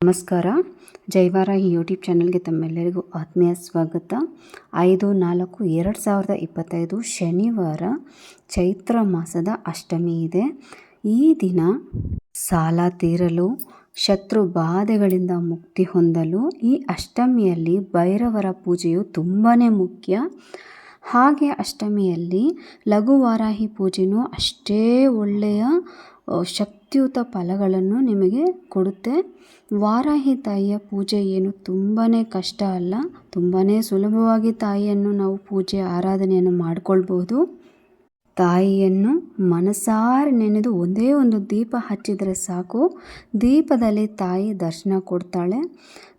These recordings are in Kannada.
ನಮಸ್ಕಾರ. ಜೈವಾರಾಹಿ ಯೂಟ್ಯೂಬ್ ಚಾನಲ್ಗೆ ತಮ್ಮೆಲ್ಲರಿಗೂ ಆತ್ಮೀಯ ಸ್ವಾಗತ. ಐದು, ನಾಲ್ಕು, ಎರಡು ಸಾವಿರದ ಇಪ್ಪತ್ತೈದು ಶನಿವಾರ ಚೈತ್ರ ಮಾಸದ ಅಷ್ಟಮಿ ಇದೆ. ಈ ದಿನ ಸಾಲ ತೀರಲು, ಶತ್ರು ಬಾಧೆಗಳಿಂದ ಮುಕ್ತಿ ಹೊಂದಲು ಈ ಅಷ್ಟಮಿಯಲ್ಲಿ ಭೈರವರ ಪೂಜೆಯು ತುಂಬಾ ಮುಖ್ಯ. ಹಾಗೆ ಅಷ್ಟಮಿಯಲ್ಲಿ ಲಘುವಾರಾಹಿ ಪೂಜೆಯೂ ಅಷ್ಟೇ ಒಳ್ಳೆಯ ಶಕ್ತಿಯುತ ಫಲಗಳನ್ನು ನಿಮಗೆ ಕೊಡುತ್ತೆ. ವಾರಾಹಿ ತಾಯಿಯ ಪೂಜೆ ಏನು? ತುಂಬಾ ಕಷ್ಟ ಅಲ್ಲ. ತುಂಬಾ ಸುಲಭವಾಗಿ ತಾಯಿಯನ್ನು ನಾವು ಪೂಜೆ, ಆರಾಧನೆಯನ್ನು ಮಾಡಿಕೊಳ್ಬೋದು ತಾಯಿಯನ್ನು ಮನಸಾರೆ ನೆನೆದು ಒಂದೇ ಒಂದು ದೀಪ ಹಚ್ಚಿದರೆ ಸಾಕು. ದೀಪದಲ್ಲಿ ತಾಯಿ ದರ್ಶನ ಕೊಡ್ತಾಳೆ.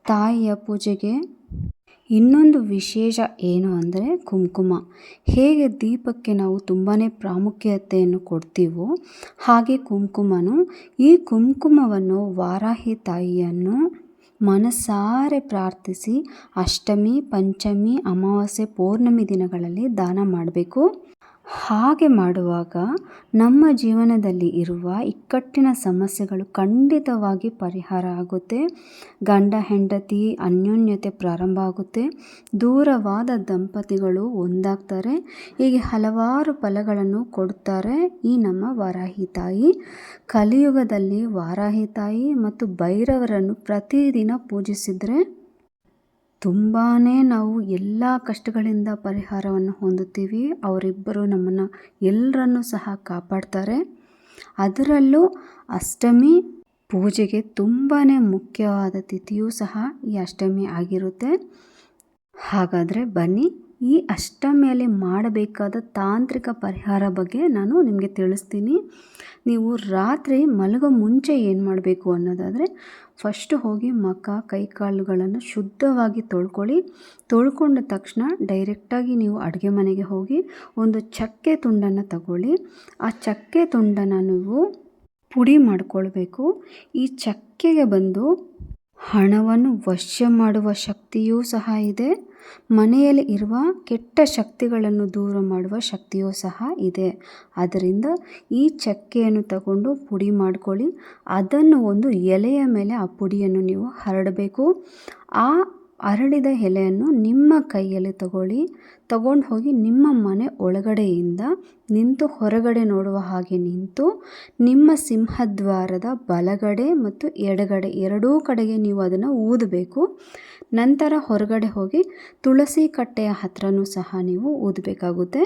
ತಾಯಿಯ ಪೂಜೆಗೆ ಇನ್ನೊಂದು ವಿಶೇಷ ಏನು ಅಂದರೆ ಕುಂಕುಮ. ಹೇಗೆ ದೀಪಕ್ಕೆ ನಾವು ತುಂಬಾ ಪ್ರಾಮುಖ್ಯತೆಯನ್ನು ಕೊಡ್ತೀವೋ ಹಾಗೆ ಕುಂಕುಮನು ಈ ಕುಂಕುಮವನ್ನು ವಾರಾಹಿ ತಾಯಿಯನ್ನು ಮನಸಾರೆ ಪ್ರಾರ್ಥಿಸಿ ಅಷ್ಟಮಿ, ಪಂಚಮಿ, ಅಮಾವಾಸ್ಯೆ, ಪೌರ್ಣಮಿ ದಿನಗಳಲ್ಲಿ ದಾನ ಮಾಡಬೇಕು. ಹಾಗೆ ಮಾಡುವಾಗ ನಮ್ಮ ಜೀವನದಲ್ಲಿ ಇರುವ ಇಕ್ಕಟ್ಟಿನ ಸಮಸ್ಯೆಗಳು ಖಂಡಿತವಾಗಿ ಪರಿಹಾರ ಆಗುತ್ತೆ. ಗಂಡ, ಹೆಂಡತಿ, ಅನ್ಯೋನ್ಯತೆ ಪ್ರಾರಂಭ ಆಗುತ್ತೆ. ದೂರವಾದ ದಂಪತಿಗಳು ಒಂದಾಗ್ತಾರೆ. ಹೀಗೆ ಹಲವಾರು ಫಲಗಳನ್ನು ಕೊಡುತ್ತಾರೆ ಈ ನಮ್ಮ ವಾರಾಹಿ ತಾಯಿ. ಕಲಿಯುಗದಲ್ಲಿ ವಾರಾಹಿ ತಾಯಿ ಮತ್ತು ಭೈರವರನ್ನು ಪ್ರತಿದಿನ ಪೂಜಿಸಿದರೆ ತುಂಬಾ ನಾವು ಎಲ್ಲ ಕಷ್ಟಗಳಿಂದ ಪರಿಹಾರವನ್ನು ಹೊಂದುತ್ತೀವಿ. ಅವರಿಬ್ಬರು ನಮ್ಮನ್ನು ಎಲ್ಲರನ್ನೂ ಸಹ ಕಾಪಾಡ್ತಾರೆ. ಅದರಲ್ಲೂ ಅಷ್ಟಮಿ ಪೂಜೆಗೆ ತುಂಬಾ ಮುಖ್ಯವಾದ ತಿಥಿಯೂ ಸಹ ಈ ಅಷ್ಟಮಿ ಆಗಿರುತ್ತೆ. ಹಾಗಾದರೆ ಬನ್ನಿ. ಈ ಅಷ್ಟ ಮೇಲೆ ಮಾಡಬೇಕಾದ ತಾಂತ್ರಿಕ ಪರಿಹಾರ ಬಗ್ಗೆ ನಾನು ನಿಮಗೆ ತಿಳಿಸ್ತೀನಿ. ನೀವು ರಾತ್ರಿ ಮಲಗೋ ಮುಂಚೆ ಏನು ಮಾಡಬೇಕು ಅನ್ನೋದಾದರೆ ಫಸ್ಟು ಹೋಗಿ ಮುಖ ಕೈ ಕಾಲುಗಳನ್ನು ಶುದ್ಧವಾಗಿ ತೊಳ್ಕೊಳ್ಳಿ. ತೊಳ್ಕೊಂಡ ತಕ್ಷಣ ಡೈರೆಕ್ಟಾಗಿ ನೀವು ಅಡುಗೆ ಮನೆಗೆ ಹೋಗಿ ಒಂದು ಚಕ್ಕೆ ತುಂಡನ್ನು ತಗೊಳ್ಳಿ. ಆ ಚಕ್ಕೆ ತುಂಡನ್ನು ನೀವು ಪುಡಿ ಮಾಡಿಕೊಳ್ಬೇಕು. ಈ ಚಕ್ಕೆಗೆ ಬಂದು ಹಣವನ್ನು ವಶ ಮಾಡುವ ಶಕ್ತಿಯೂ ಸಹ ಇದೆ. ಮನೆಯಲ್ಲಿ ಇರುವ ಕೆಟ್ಟ ಶಕ್ತಿಗಳನ್ನು ದೂರ ಮಾಡುವ ಶಕ್ತಿಯೂ ಸಹ ಇದೆ. ಅದರಿಂದ ಈ ಚಕ್ಕೆಯನ್ನು ತಗೊಂಡು ಪುಡಿ ಮಾಡ್ಕೊಳ್ಳಿ. ಅದನ್ನು ಒಂದು ಎಲೆಯ ಮೇಲೆ ಆ ಪುಡಿಯನ್ನು ನೀವು ಹರಡಬೇಕು. ಆ ಹರಡಿದ ಎಲೆಯನ್ನು ನಿಮ್ಮ ಕೈಯಲ್ಲಿ ತಗೊಳ್ಳಿ. ತಗೊಂಡು ಹೋಗಿ ನಿಮ್ಮ ಮನೆ ಒಳಗಡೆಯಿಂದ ನಿಂತು ಹೊರಗಡೆ ನೋಡುವ ಹಾಗೆ ನಿಂತು ನಿಮ್ಮ ಸಿಂಹದ್ವಾರದ ಬಲಗಡೆ ಮತ್ತು ಎಡಗಡೆ ಎರಡೂ ಕಡೆಗೆ ನೀವು ಅದನ್ನು ಊದಬೇಕು. ನಂತರ ಹೊರಗಡೆ ಹೋಗಿ ತುಳಸಿ ಕಟ್ಟೆಯ ಹತ್ರನೂ ಸಹ ನೀವು ಊದಬೇಕಾಗುತ್ತೆ.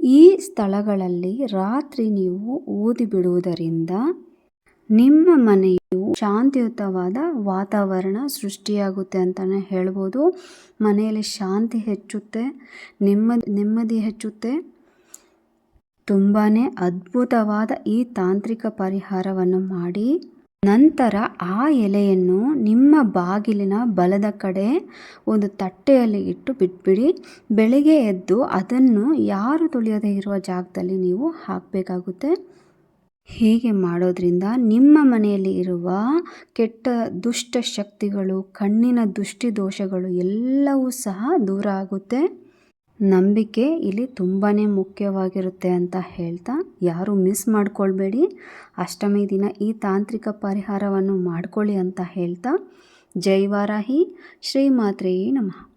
ಈ ಸ್ಥಳಗಳಲ್ಲಿ ರಾತ್ರಿ ನೀವು ಊದಿ ಬಿಡುವುದರಿಂದ ನಿಮ್ಮ ಮನೆಯು ಶಾಂತಿಯುತವಾದ ವಾತಾವರಣ ಸೃಷ್ಟಿಯಾಗುತ್ತೆ ಅಂತಲೇ ಹೇಳ್ಬೋದು. ಮನೆಯಲ್ಲಿ ಶಾಂತಿ ಹೆಚ್ಚುತ್ತೆ, ನೆಮ್ಮದಿ ನೆಮ್ಮದಿ ಹೆಚ್ಚುತ್ತೆ. ತುಂಬಾ ಅದ್ಭುತವಾದ ಈ ತಾಂತ್ರಿಕ ಪರಿಹಾರವನ್ನು ಮಾಡಿ, ನಂತರ ಆ ಎಲೆಯನ್ನು ನಿಮ್ಮ ಬಾಗಿಲಿನ ಬಲದ ಕಡೆ ಒಂದು ತಟ್ಟೆಯಲ್ಲಿ ಇಟ್ಟು ಬಿಟ್ಬಿಡಿ. ಬೆಳಿಗ್ಗೆ ಎದ್ದು ಅದನ್ನು ಯಾರು ತುಳಿಯದೇ ಇರುವ ಜಾಗದಲ್ಲಿ ನೀವು ಹಾಕಬೇಕಾಗುತ್ತೆ. ಹೀಗೆ ಮಾಡೋದ್ರಿಂದ ನಿಮ್ಮ ಮನೆಯಲ್ಲಿ ಇರುವ ಕೆಟ್ಟ ದುಷ್ಟ ಶಕ್ತಿಗಳು, ಕಣ್ಣಿನ ದೃಷ್ಟಿ ದೋಷಗಳು ಎಲ್ಲವೂ ಸಹ ದೂರ ಆಗುತ್ತೆ. ನಂಬಿಕೆ ಇಲ್ಲಿ ತುಂಬಾ ಮುಖ್ಯವಾಗಿರುತ್ತೆ ಅಂತ ಹೇಳ್ತಾ ಯಾರು ಮಿಸ್ ಮಾಡ್ಕೊಳ್ಬೇಡಿ. ಅಷ್ಟಮಿ ದಿನ ಈ ತಾಂತ್ರಿಕ ಪರಿಹಾರವನ್ನು ಮಾಡ್ಕೊಳ್ಳಿ ಅಂತ ಹೇಳ್ತಾ. ಜೈ ವಾರಾಹಿ. ಶ್ರೀಮಾತ್ರೇಯೇ ನಮಃ.